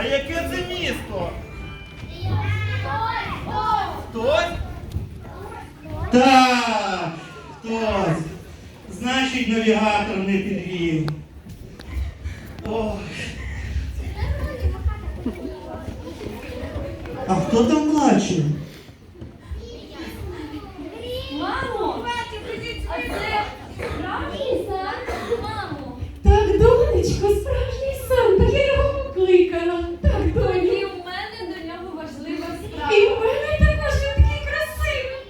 А яке це місто? Хтось? Так, хтось. Значить, навігатор не підвів. Ох. А хто там плаче? Мамо! Справжній Так, донечко, справжній покликала. Так, І доню. у мене до нього важлива І справа. в мене також він такий красивий.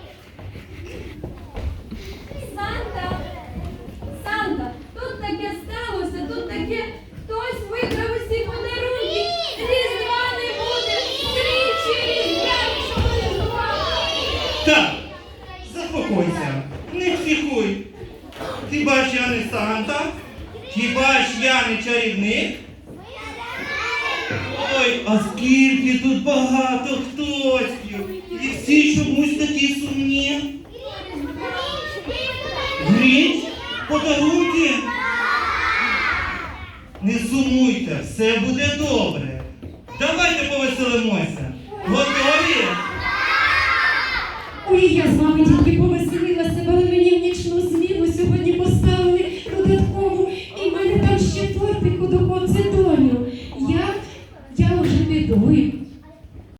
Санта! Санта! Тут таке сталося, тут таке хтось викрав усі подарунки. Різдва не буде! Тричі різдва, що вони! Так, заспокойся, не психуй. Хіба ж я не Санта? Хіба ж я не чарівник? Ой, а скільки тут багато хтосів. І всі чомусь такі сумні. Гріч, подарунки. Не сумуйте, все буде добре. Давайте повеселимося. Готові? Ой, я з вами тільки повеселилася, але мені в нічну зміну сьогодні поставили додаткову, і в мене там ще тортику до доню.